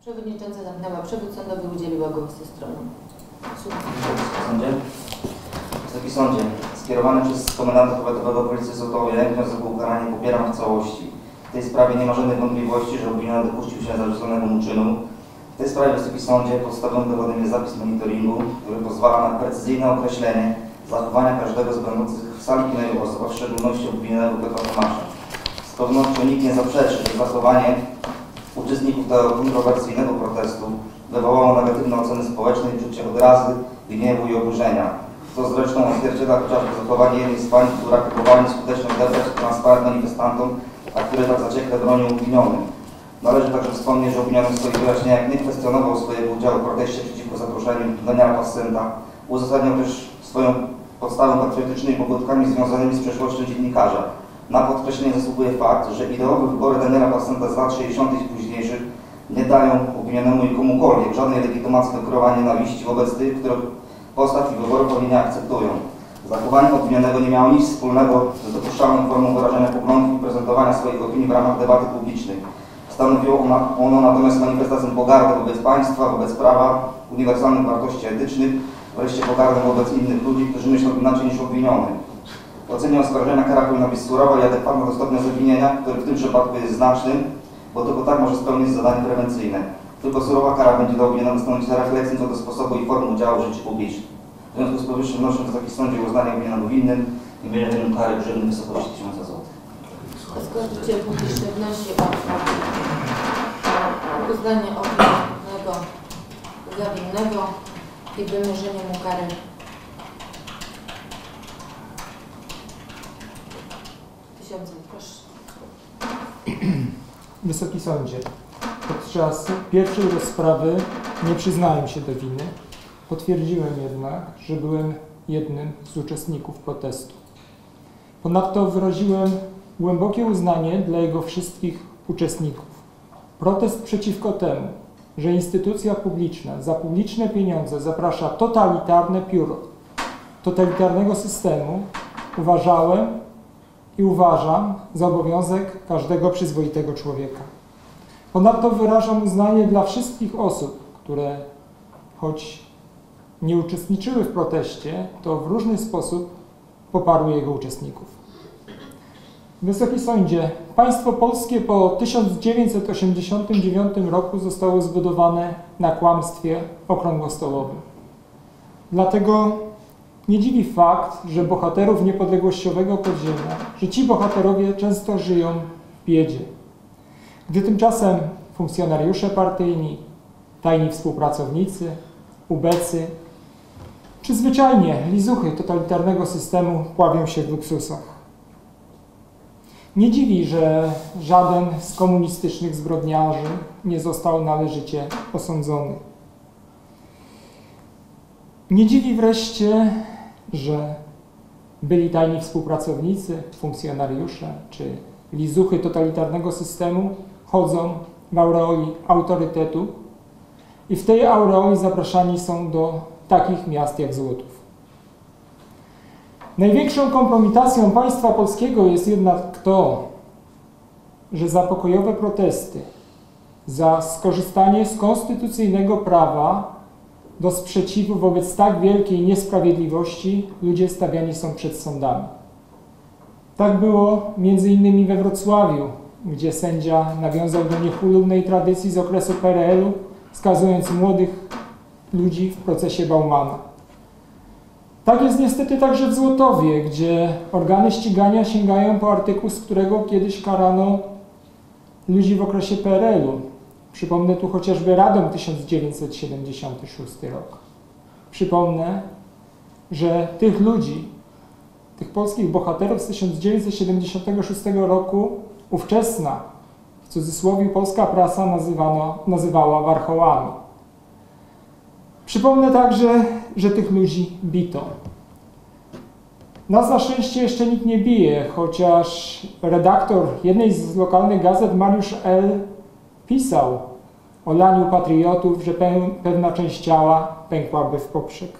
Przewodnicząca zamknęła przewód sądowy, udzieliła głosu stroną. Słucham. Sądzie? Wysoki Sądzie, skierowany przez Komendanta Powiatowego Policji Sotowie wniosek o ukaranie popieram w całości. W tej sprawie nie ma żadnych wątpliwości, że obwiniony dopuścił się zarzuconego mu czynu. W tej sprawie Wysoki Sądzie podstawowym dowodem jest zapis monitoringu, który pozwala na precyzyjne określenie zachowania każdego z będących w sali pilnej osób, a w szczególności obwinionego Piotra Tomasza. Z pewnością nikt nie zaprzeczy, że zachowanie uczestników tego kontrowersyjnego protestu wywołało negatywne oceny społeczne i czucie odrazy, gniewu i oburzenia. To zresztą odzwierciedla chociażby zachowanie jednej z pań, która próbowała skutecznie odebrać transparent manifestantom, a które tak zaciekle bronią obwinionych. Należy także wspomnieć, że obwiniony w swoich wyjaśnieniach nie kwestionował swojego udziału w proteście przeciwko zaproszeniu Daniela Passenta. Uzasadniał też swoją podstawą patriotycznymi pobudkami związanymi z przeszłością dziennikarza. Na podkreślenie zasługuje fakt, że ideowe wybory Daniela Passenta z lat 60. i późniejszych nie dają obwinionemu i komukolwiek żadnej legitymacji do kierowania nienawiści wobec tych, które postaw i wyboru oni nie akceptują. Zachowanie obwinionego nie miało nic wspólnego z dopuszczalną formą wyrażania poglądów i prezentowania swoich opinii w ramach debaty publicznej. Stanowiło ono, ono natomiast manifestację pogardy wobec państwa, wobec prawa, uniwersalnych wartości etycznych, wreszcie pogardę wobec innych ludzi, którzy myślą inaczej niż obwiniony. W ocenie oskarżenia kara powinna być surowa i adekwatna do stopnia zawinienia, który w tym przypadku jest znaczny, bo tylko tak może spełnić zadanie prewencyjne. Tylko surowa kara będzie dla obwinionego stanowić refleksję co do sposobu i formy udziału w życiu publicznym. W związku z powyższym wnoszę w Wysoki Sądzie o uznanie obwinionego winnym i wymierzenie kary grzywny w wysokości 1000 zł. Oskarżyciel publiczny wnosi o uznanie obwinionego za winnego i wymierzenie mu kary. Wysoki Sądzie, podczas pierwszej rozprawy nie przyznałem się do winy. Potwierdziłem jednak, że byłem jednym z uczestników protestu. Ponadto wyraziłem głębokie uznanie dla jego wszystkich uczestników. Protest przeciwko temu, że instytucja publiczna za publiczne pieniądze zaprasza totalitarne pióro totalitarnego systemu, uważałem i uważam za obowiązek każdego przyzwoitego człowieka. Ponadto wyrażam uznanie dla wszystkich osób, które choć nie uczestniczyły w proteście, to w różny sposób poparły jego uczestników. Wysoki Sądzie, państwo polskie po 1989 roku zostało zbudowane na kłamstwie okrągłostołowym. Dlatego nie dziwi fakt, że bohaterów niepodległościowego podziemia, że ci bohaterowie często żyją w biedzie. Gdy tymczasem funkcjonariusze partyjni, tajni współpracownicy, ubecy, czy zwyczajnie lizuchy totalitarnego systemu pławią się w luksusach. Nie dziwi, że żaden z komunistycznych zbrodniarzy nie został należycie osądzony. Nie dziwi wreszcie, że byli tajni współpracownicy, funkcjonariusze czy lizuchy totalitarnego systemu chodzą w aureoli autorytetu i w tej aureoli zapraszani są do takich miast jak Złotów. Największą kompromitacją państwa polskiego jest jednak to, że za pokojowe protesty, za skorzystanie z konstytucyjnego prawa do sprzeciwu wobec tak wielkiej niesprawiedliwości ludzie stawiani są przed sądami. Tak było innymi we Wrocławiu, gdzie sędzia nawiązał do niechlubnej tradycji z okresu PRL-u, skazując młodych ludzi w procesie Baumana. Tak jest niestety także w Złotowie, gdzie organy ścigania sięgają po artykuł, z którego kiedyś karano ludzi w okresie PRL-u. Przypomnę tu chociażby Radom 1976 rok. Przypomnę, że tych ludzi, tych polskich bohaterów z 1976 roku ówczesna, w cudzysłowie polska prasa nazywano, nazywała warchołami. Przypomnę także, że tych ludzi bito. Nas na szczęście jeszcze nikt nie bije, chociaż redaktor jednej z lokalnych gazet, Mariusz L., pisał o laniu patriotów, że pewna część ciała pękłaby w poprzek.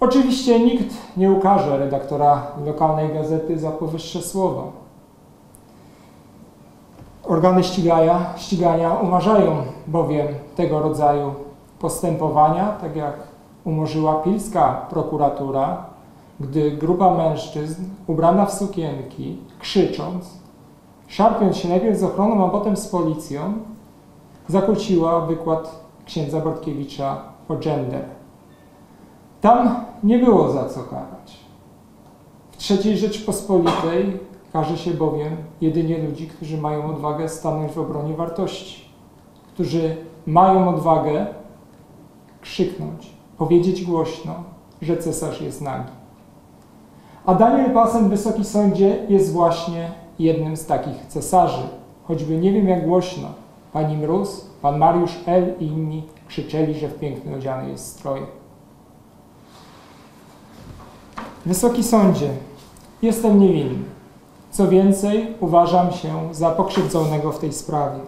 Oczywiście nikt nie ukaże redaktora lokalnej gazety za powyższe słowa. Organy ścigania, ścigania umarzają bowiem tego rodzaju postępowania, tak jak umorzyła pilska prokuratura, gdy grupa mężczyzn ubrana w sukienki, krzycząc, szarpiąc się najpierw z ochroną, a potem z policją, zakłóciła wykład księdza Bortkiewicza o gender. Tam nie było za co karać. W III Rzeczpospolitej każe się bowiem jedynie ludzi, którzy mają odwagę stanąć w obronie wartości, którzy mają odwagę krzyknąć, powiedzieć głośno, że cesarz jest nagi. A Daniel Pasen, Wysoki Sądzie, jest właśnie jednym z takich cesarzy. Choćby nie wiem jak głośno, pani Mróz, pan Mariusz L. i inni krzyczeli, że w piękny odziany jest stroje. Wysoki Sądzie, jestem niewinny. Co więcej, uważam się za pokrzywdzonego w tej sprawie.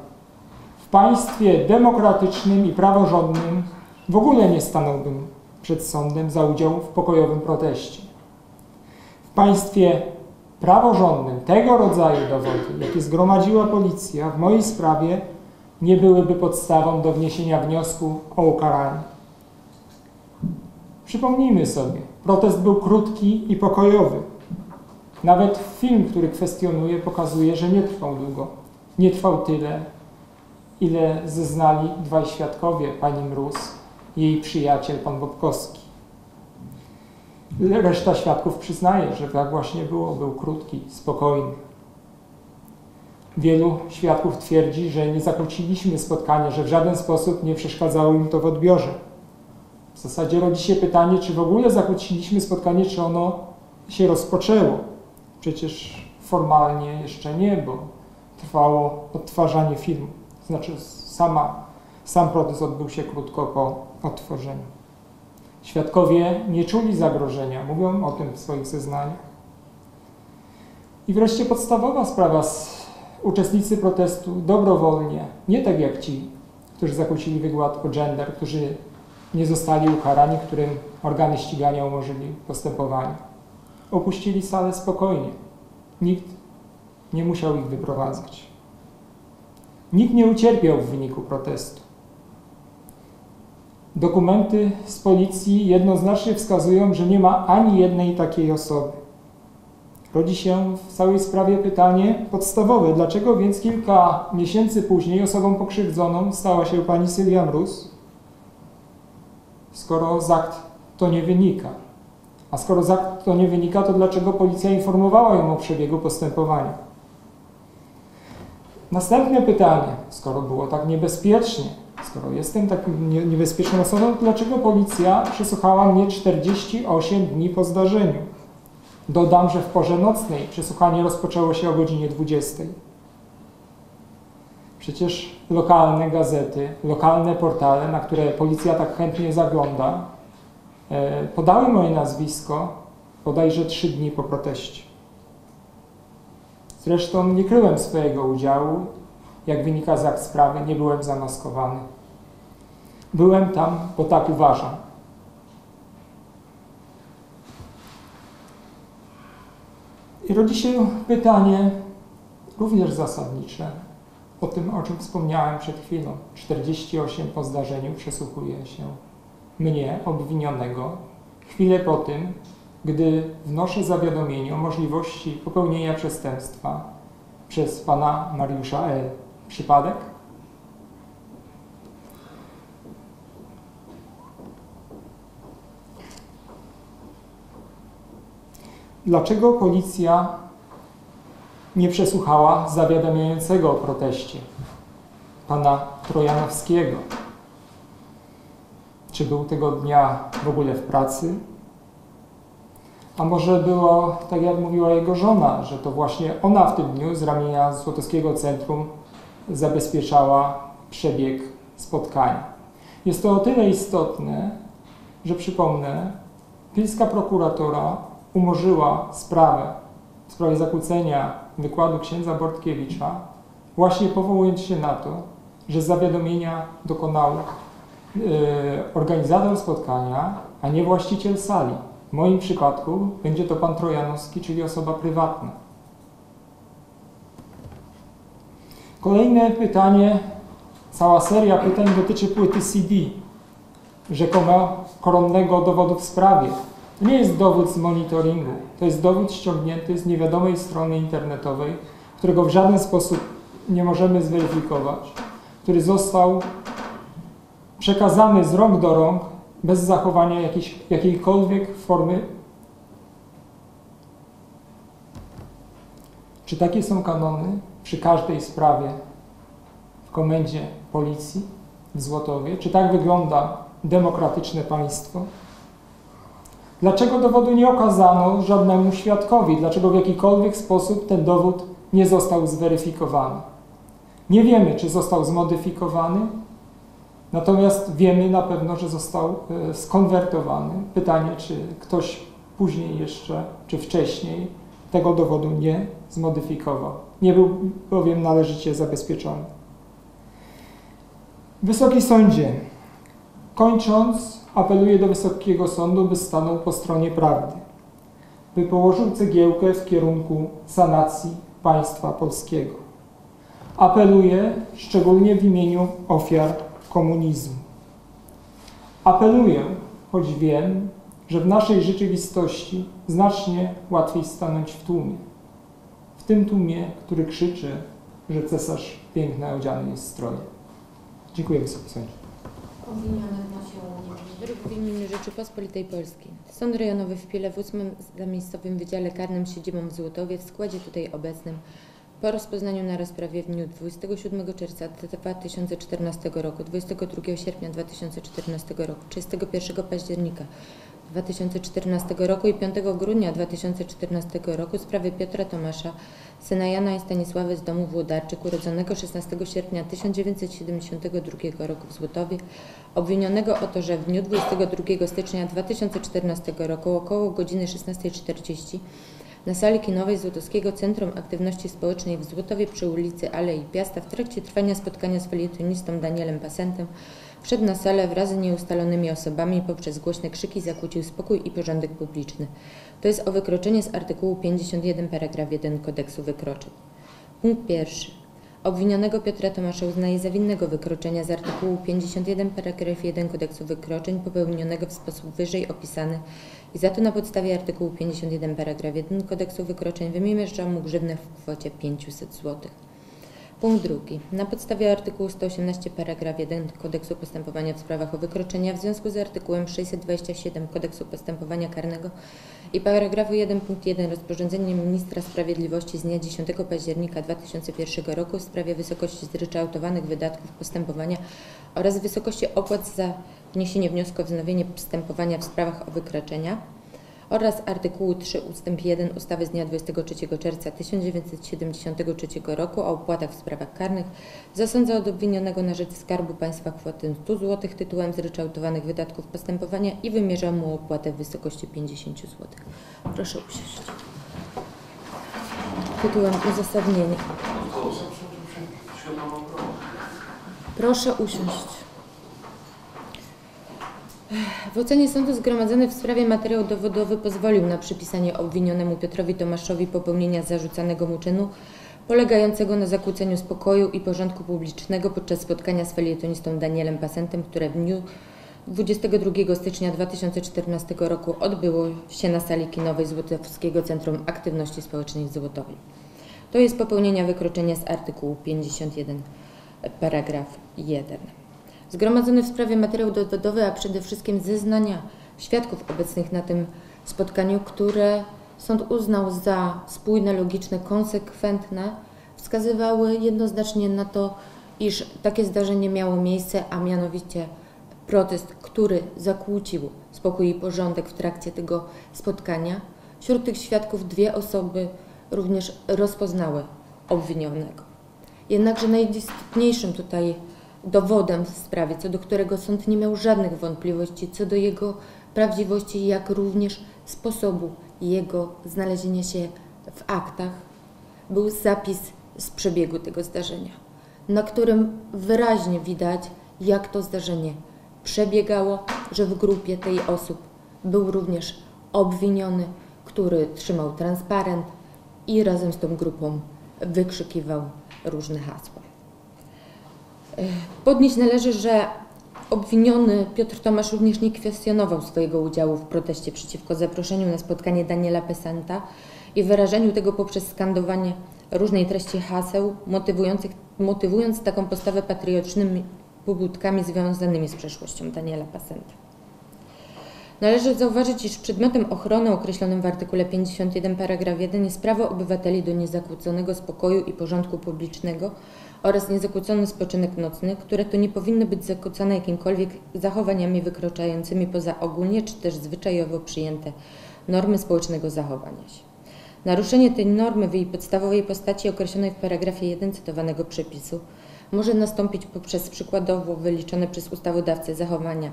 W państwie demokratycznym i praworządnym w ogóle nie stanąłbym przed sądem za udział w pokojowym proteście. W państwie praworządnym tego rodzaju dowody, jakie zgromadziła policja w mojej sprawie, nie byłyby podstawą do wniesienia wniosku o ukaranie. Przypomnijmy sobie, protest był krótki i pokojowy. Nawet film, który kwestionuje, pokazuje, że nie trwał długo. Nie trwał tyle, ile zeznali dwaj świadkowie, pani Mróz i jej przyjaciel, pan Bobkowski. Reszta świadków przyznaje, że tak właśnie było. Był krótki, spokojny. Wielu świadków twierdzi, że nie zakłóciliśmy spotkania, że w żaden sposób nie przeszkadzało im to w odbiorze. W zasadzie rodzi się pytanie, czy w ogóle zakłóciliśmy spotkanie, czy ono się rozpoczęło. Przecież formalnie jeszcze nie, bo trwało odtwarzanie filmu. Znaczy sama, sam protest odbył się krótko po odtworzeniu. Świadkowie nie czuli zagrożenia, mówią o tym w swoich zeznaniach. I wreszcie podstawowa sprawa. Uczestnicy protestu dobrowolnie, nie tak jak ci, którzy zakłócili wykład o gender, którzy nie zostali ukarani, którym organy ścigania umorzyli postępowanie. Opuścili salę spokojnie. Nikt nie musiał ich wyprowadzać. Nikt nie ucierpiał w wyniku protestu. Dokumenty z policji jednoznacznie wskazują, że nie ma ani jednej takiej osoby. Rodzi się w całej sprawie pytanie podstawowe, dlaczego więc kilka miesięcy później osobą pokrzywdzoną stała się pani Sylwia Mróz, skoro z akt to nie wynika. A skoro z akt to nie wynika, to dlaczego policja informowała ją o przebiegu postępowania? Następne pytanie, skoro było tak niebezpiecznie, skoro jestem takim niebezpieczną osobą, to dlaczego policja przesłuchała mnie 48 dni po zdarzeniu? Dodam, że w porze nocnej przesłuchanie rozpoczęło się o godzinie 20. Przecież lokalne gazety, lokalne portale, na które policja tak chętnie zagląda, e, podały moje nazwisko bodajże trzy dni po proteście. Zresztą nie kryłem swojego udziału. Jak wynika z akt sprawy, nie byłem zamaskowany. Byłem tam, bo tak uważam. I rodzi się pytanie również zasadnicze o tym, o czym wspomniałem przed chwilą. 48 po zdarzeniu przesłuchuje się mnie, obwinionego, chwilę po tym, gdy wnoszę zawiadomienie o możliwości popełnienia przestępstwa przez pana Mariusza L. Przypadek? Dlaczego policja nie przesłuchała zawiadamiającego o proteście, pana Trojanowskiego? Czy był tego dnia w ogóle w pracy? A może było, tak jak mówiła jego żona, że to właśnie ona w tym dniu z ramienia Złotowskiego Centrum zabezpieczała przebieg spotkania. Jest to o tyle istotne, że przypomnę, pilska prokuratora umorzyła sprawę w sprawie zakłócenia wykładu księdza Bortkiewicza, właśnie powołując się na to, że zawiadomienia dokonał yy, organizator spotkania, a nie właściciel sali. W moim przypadku będzie to pan Trojanowski, czyli osoba prywatna. Kolejne pytanie, cała seria pytań dotyczy płyty CD, rzekomo koronnego dowodu w sprawie. To nie jest dowód z monitoringu, to jest dowód ściągnięty z niewiadomej strony internetowej, którego w żaden sposób nie możemy zweryfikować, który został przekazany z rąk do rąk bez zachowania jakiejś, jakiejkolwiek formy. Czy takie są kanony przy każdej sprawie w komendzie policji w Złotowie? Czy tak wygląda demokratyczne państwo? Dlaczego dowodu nie okazano żadnemu świadkowi? Dlaczego w jakikolwiek sposób ten dowód nie został zweryfikowany? Nie wiemy, czy został zmodyfikowany, natomiast wiemy na pewno, że został e, skonwertowany. Pytanie, czy ktoś później jeszcze, czy wcześniej tego dowodu nie zmodyfikował. Nie był bowiem należycie zabezpieczony. Wysoki Sądzie, kończąc, apeluję do Wysokiego Sądu, by stanął po stronie prawdy, by położył cegiełkę w kierunku sanacji państwa polskiego. Apeluję szczególnie w imieniu ofiar komunizmu. Apeluję, choć wiem, że w naszej rzeczywistości znacznie łatwiej stanąć w tłumie. W tym tłumie, który krzyczy, że cesarz piękny odziany jest stroje. Dziękuję Wysoki Sądzie. Wyrok w imieniu Rzeczypospolitej Polskiej. Sąd rejonowy w Pile w 8 zamiejscowym Wydziale Karnym siedzibą w Złotowie w składzie tutaj obecnym po rozpoznaniu na rozprawie w dniu 27 czerwca 2014 roku, 22 sierpnia 2014 roku, 31 października 2014 roku i 5 grudnia 2014 roku sprawy Piotra Tomasza, syna Jana i Stanisławy z domu Włodarczyk, urodzonego 16 sierpnia 1972 roku w Złotowie, obwinionego o to, że w dniu 22 stycznia 2014 roku około godziny 16.40 na sali kinowej Złotowskiego Centrum Aktywności Społecznej w Złotowie przy ulicy Alei Piasta w trakcie trwania spotkania z felietonistą Danielem Pasentem wszedł na salę wraz z nieustalonymi osobami poprzez głośne krzyki zakłócił spokój i porządek publiczny. To jest o wykroczenie z artykułu 51 paragraf 1 kodeksu wykroczeń. Punkt pierwszy. Obwinionego Piotra Tomasza uznaje za winnego wykroczenia z artykułu 51 paragraf 1 kodeksu wykroczeń popełnionego w sposób wyżej opisany i za to na podstawie artykułu 51 paragraf 1 kodeksu wykroczeń wymierza mu grzywnę w kwocie 500 zł. Punkt drugi. Na podstawie artykułu 118 paragraf 1 Kodeksu Postępowania w sprawach o wykroczenia w związku z artykułem 627 Kodeksu Postępowania Karnego i paragrafu 1 punkt 1 rozporządzenia Ministra Sprawiedliwości z dnia 10 października 2001 roku w sprawie wysokości zryczałtowanych wydatków postępowania oraz wysokości opłat za wniesienie wniosku o wznowienie postępowania w sprawach o wykroczenia oraz artykułu 3 ust. 1 ustawy z dnia 23 czerwca 1973 roku o opłatach w sprawach karnych zasądza od obwinionego na rzecz Skarbu Państwa kwotę 100 zł tytułem zryczałtowanych wydatków postępowania i wymierza mu opłatę w wysokości 50 zł. Proszę usiąść. Tytułem uzasadnienia. Proszę usiąść. W ocenie sądu zgromadzony w sprawie materiał dowodowy pozwolił na przypisanie obwinionemu Piotrowi Tomaszowi popełnienia zarzucanego mu czynu polegającego na zakłóceniu spokoju i porządku publicznego podczas spotkania z felietonistą Danielem Pasentem, które w dniu 22 stycznia 2014 roku odbyło się na sali kinowej Złotowskiego Centrum Aktywności Społecznej w Złotowie. To jest popełnienia wykroczenia z artykułu 51 paragraf 1. Zgromadzony w sprawie materiał dowodowy, a przede wszystkim zeznania świadków obecnych na tym spotkaniu, które sąd uznał za spójne, logiczne, konsekwentne, wskazywały jednoznacznie na to, iż takie zdarzenie miało miejsce, a mianowicie protest, który zakłócił spokój i porządek w trakcie tego spotkania. Wśród tych świadków dwie osoby również rozpoznały obwinionego. Jednakże najistotniejszym tutaj dowodem w sprawie, co do którego sąd nie miał żadnych wątpliwości co do jego prawdziwości, jak również sposobu jego znalezienia się w aktach, był zapis z przebiegu tego zdarzenia, na którym wyraźnie widać, jak to zdarzenie przebiegało, że w grupie tej osób był również obwiniony, który trzymał transparent i razem z tą grupą wykrzykiwał różne hasła. Podnieść należy, że obwiniony Piotr Tomasz również nie kwestionował swojego udziału w proteście przeciwko zaproszeniu na spotkanie Daniela Pesanta i wyrażeniu tego poprzez skandowanie różnej treści haseł, motywując taką postawę patriotycznymi pobudkami związanymi z przeszłością Daniela Pesanta. Należy zauważyć, iż przedmiotem ochrony określonym w artykule 51 paragraf 1 jest prawo obywateli do niezakłóconego spokoju i porządku publicznego oraz niezakłócony spoczynek nocny, które to nie powinny być zakłócane jakimkolwiek zachowaniami wykroczającymi poza ogólnie czy też zwyczajowo przyjęte normy społecznego zachowania się. Naruszenie tej normy w jej podstawowej postaci określonej w paragrafie 1 cytowanego przepisu może nastąpić poprzez przykładowo wyliczone przez ustawodawcę zachowania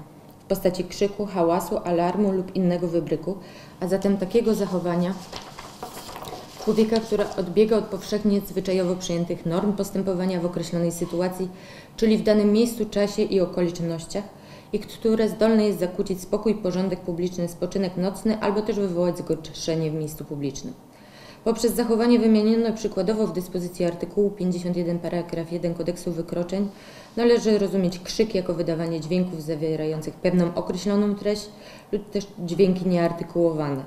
postaci krzyku, hałasu, alarmu lub innego wybryku, a zatem takiego zachowania człowieka, który odbiega od powszechnie zwyczajowo przyjętych norm postępowania w określonej sytuacji, czyli w danym miejscu, czasie i okolicznościach, i które zdolne jest zakłócić spokój, porządek publiczny, spoczynek nocny albo też wywołać zgorszenie w miejscu publicznym. Poprzez zachowanie wymienione przykładowo w dyspozycji artykułu 51 paragraf 1 kodeksu wykroczeń należy rozumieć krzyk jako wydawanie dźwięków zawierających pewną określoną treść lub też dźwięki nieartykułowane,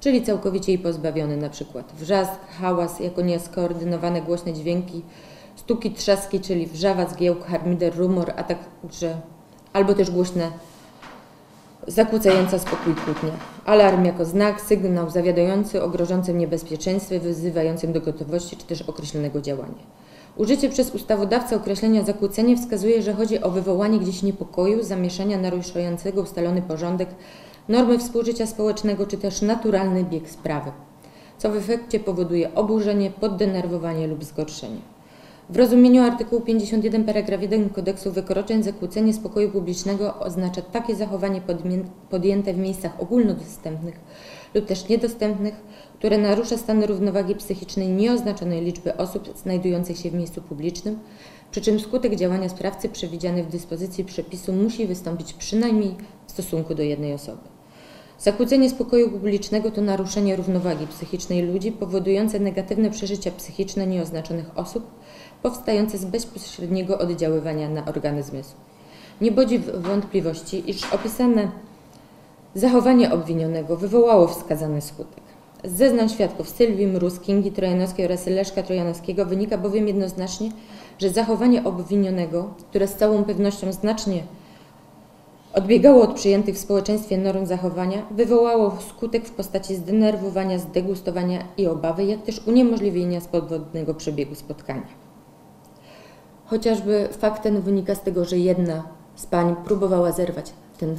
czyli całkowicie jej pozbawione np. wrzask, hałas jako nieskoordynowane głośne dźwięki, stuki, trzaski, czyli wrzawa, zgiełk, harmider, rumor, a także albo też głośne zakłócająca spokój kłótnia. Alarm jako znak, sygnał zawiadający o grożącym niebezpieczeństwie, wyzywającym do gotowości czy też określonego działania. Użycie przez ustawodawcę określenia zakłócenie wskazuje, że chodzi o wywołanie gdzieś niepokoju, zamieszania naruszającego ustalony porządek, normy współżycia społecznego czy też naturalny bieg sprawy, co w efekcie powoduje oburzenie, poddenerwowanie lub zgorszenie. W rozumieniu artykułu 51 paragraf 1 kodeksu wykroczeń zakłócenie spokoju publicznego oznacza takie zachowanie podjęte w miejscach ogólnodostępnych lub też niedostępnych, które narusza stan równowagi psychicznej nieoznaczonej liczby osób znajdujących się w miejscu publicznym, przy czym skutek działania sprawcy przewidziany w dyspozycji przepisu musi wystąpić przynajmniej w stosunku do jednej osoby. Zakłócenie spokoju publicznego to naruszenie równowagi psychicznej ludzi powodujące negatywne przeżycia psychiczne nieoznaczonych osób, powstające z bezpośredniego oddziaływania na organy zmysłu. Nie budzi wątpliwości, iż opisane zachowanie obwinionego wywołało wskazany skutek. Z zeznań świadków Sylwii Mróz, Kingi Trojanowskiej oraz Leszka Trojanowskiego wynika bowiem jednoznacznie, że zachowanie obwinionego, które z całą pewnością znacznie odbiegało od przyjętych w społeczeństwie norm zachowania, wywołało skutek w postaci zdenerwowania, zdegustowania i obawy, jak też uniemożliwienia swobodnego przebiegu spotkania. Chociażby fakt ten wynika z tego, że jedna z pań próbowała zerwać ten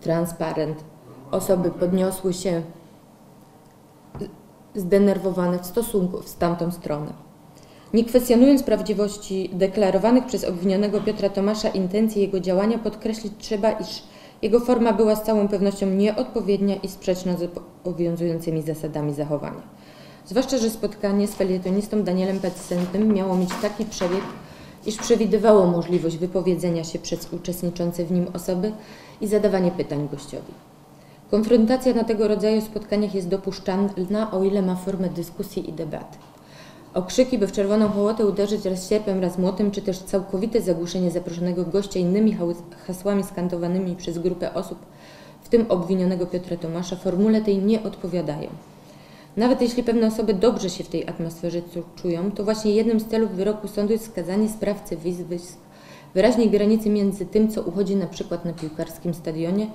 transparent. Osoby podniosły się zdenerwowane w stosunku w tamtą stronę. Nie kwestionując prawdziwości deklarowanych przez obwinionego Piotra Tomasza intencji jego działania, podkreślić trzeba, iż jego forma była z całą pewnością nieodpowiednia i sprzeczna z obowiązującymi zasadami zachowania. Zwłaszcza, że spotkanie z felietonistą Danielem Petsentem miało mieć taki przebieg, iż przewidywało możliwość wypowiedzenia się przez uczestniczące w nim osoby i zadawanie pytań gościowi. Konfrontacja na tego rodzaju spotkaniach jest dopuszczalna, o ile ma formę dyskusji i debaty. Okrzyki, by w czerwoną hołotę uderzyć raz sierpem, raz młotem, czy też całkowite zagłuszenie zaproszonego gościa innymi hasłami skantowanymi przez grupę osób, w tym obwinionego Piotra Tomasza, formule tej nie odpowiadają. Nawet jeśli pewne osoby dobrze się w tej atmosferze czują, to właśnie jednym z celów wyroku sądu jest wskazanie sprawcy wyzwysk wyraźnej granicy między tym, co uchodzi na przykład na piłkarskim stadionie,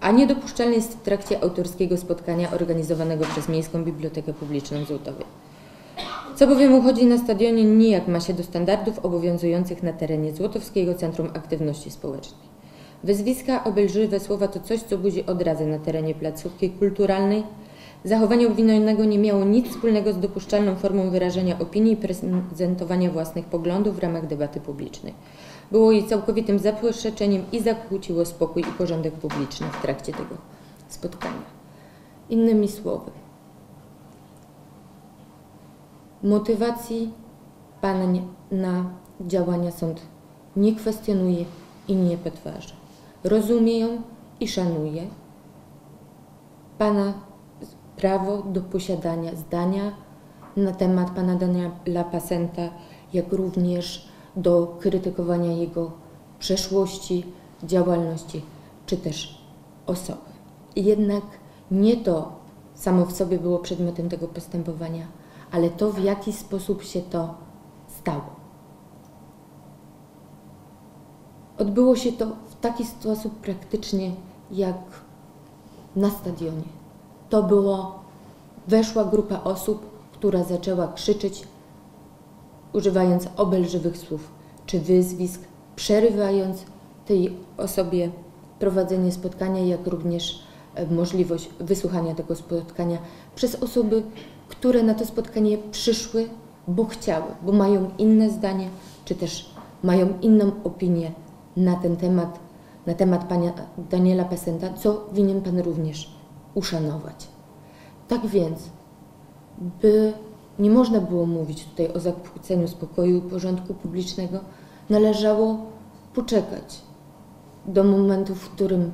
a niedopuszczalne jest w trakcie autorskiego spotkania organizowanego przez Miejską Bibliotekę Publiczną w Złotowie. Co bowiem uchodzi na stadionie nijak ma się do standardów obowiązujących na terenie Złotowskiego Centrum Aktywności Społecznej. Wyzwiska, obelżywe słowa to coś, co budzi odrazę na terenie placówki kulturalnej, Zachowanie obwinionego nie miało nic wspólnego z dopuszczalną formą wyrażenia opinii i prezentowania własnych poglądów w ramach debaty publicznej. Było jej całkowitym zaprzeczeniem i zakłóciło spokój i porządek publiczny w trakcie tego spotkania. Innymi słowy, motywacji Pana na działania sąd nie kwestionuje i nie podważa. Rozumie ją i szanuje. Pana prawo do posiadania zdania na temat pana Daniela Pasenta, jak również do krytykowania jego przeszłości, działalności czy też osoby. Jednak nie to samo w sobie było przedmiotem tego postępowania, ale to, w jaki sposób się to stało. Odbyło się to w taki sposób praktycznie jak na stadionie. To było, weszła grupa osób, która zaczęła krzyczeć, używając obelżywych słów czy wyzwisk, przerywając tej osobie prowadzenie spotkania, jak również e, możliwość wysłuchania tego spotkania przez osoby, które na to spotkanie przyszły, bo chciały, bo mają inne zdanie, czy też mają inną opinię na ten temat, na temat pana Daniela Pesenta, co winien pan również uszanować. Tak więc, by nie można było mówić tutaj o zakłóceniu spokoju i porządku publicznego, należało poczekać do momentu, w którym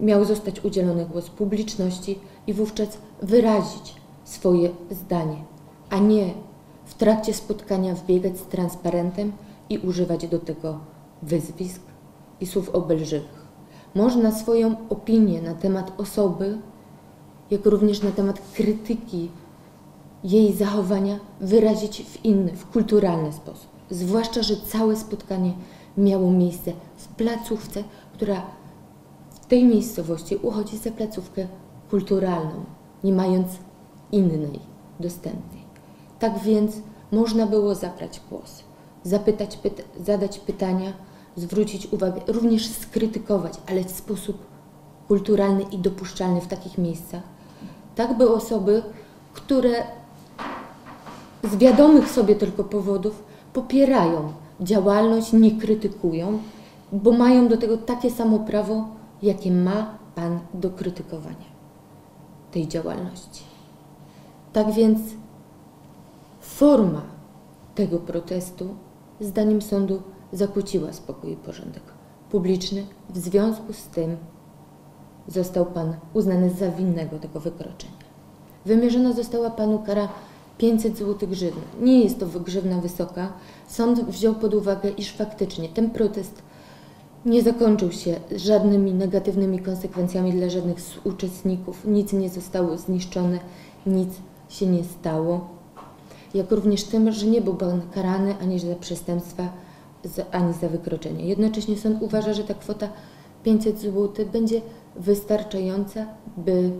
miał zostać udzielony głos publiczności i wówczas wyrazić swoje zdanie, a nie w trakcie spotkania wbiegać z transparentem i używać do tego wyzwisk i słów obelżywych. Można swoją opinię na temat osoby, jak również na temat krytyki jej zachowania wyrazić w inny, w kulturalny sposób. Zwłaszcza, że całe spotkanie miało miejsce w placówce, która w tej miejscowości uchodzi za placówkę kulturalną, nie mając innej dostępnej. Tak więc można było zabrać głos, zapytać, pyta zadać pytania, zwrócić uwagę, również skrytykować, ale w sposób kulturalny i dopuszczalny w takich miejscach, tak by osoby, które z wiadomych sobie tylko powodów popierają działalność, nie krytykują, bo mają do tego takie samo prawo, jakie ma Pan do krytykowania tej działalności. Tak więc forma tego protestu, zdaniem sądu, zakłóciła spokój i porządek publiczny. W związku z tym został Pan uznany za winnego tego wykroczenia. Wymierzona została Panu kara 500 zł grzywny. Nie jest to grzywna wysoka. Sąd wziął pod uwagę, iż faktycznie ten protest nie zakończył się żadnymi negatywnymi konsekwencjami dla żadnych z uczestników. Nic nie zostało zniszczone, nic się nie stało. Jak również tym, że nie był pan karany ani za przestępstwa, ani za wykroczenie. Jednocześnie sąd uważa, że ta kwota 500 zł będzie wystarczająca, by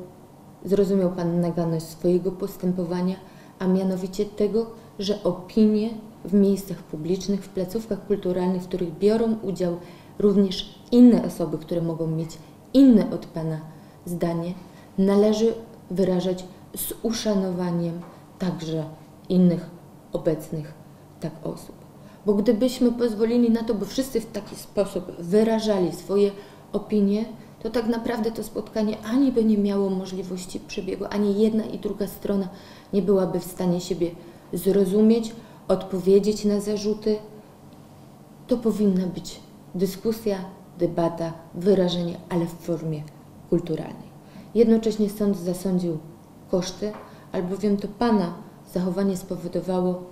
zrozumiał Pan naganność swojego postępowania, a mianowicie tego, że opinie w miejscach publicznych, w placówkach kulturalnych, w których biorą udział również inne osoby, które mogą mieć inne od Pana zdanie, należy wyrażać z uszanowaniem także innych obecnych tak osób. Bo gdybyśmy pozwolili na to, by wszyscy w taki sposób wyrażali swoje opinie, to tak naprawdę to spotkanie ani by nie miało możliwości przebiegu, ani jedna i druga strona nie byłaby w stanie siebie zrozumieć, odpowiedzieć na zarzuty. To powinna być dyskusja, debata, wyrażenie, ale w formie kulturalnej. Jednocześnie sąd zasądził koszty, albowiem to Pana zachowanie spowodowało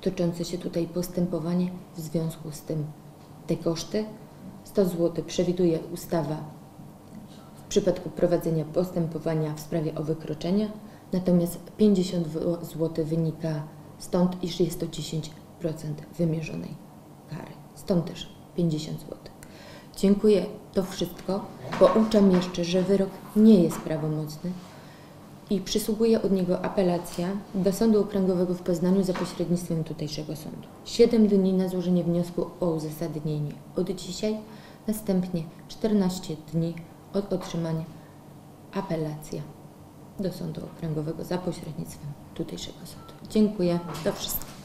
toczące się tutaj postępowanie, w związku z tym te koszty 100 zł przewiduje ustawa w przypadku prowadzenia postępowania w sprawie o wykroczenia, natomiast 50 zł wynika stąd, iż jest to 10% wymierzonej kary. Stąd też 50 zł. Dziękuję. To wszystko. Pouczam jeszcze, że wyrok nie jest prawomocny i przysługuje od niego apelacja do Sądu Okręgowego w Poznaniu za pośrednictwem tutejszego sądu. 7 dni na złożenie wniosku o uzasadnienie od dzisiaj, następnie 14 dni od otrzymania apelacja do Sądu Okręgowego za pośrednictwem tutejszego sądu. Dziękuję. To wszystko.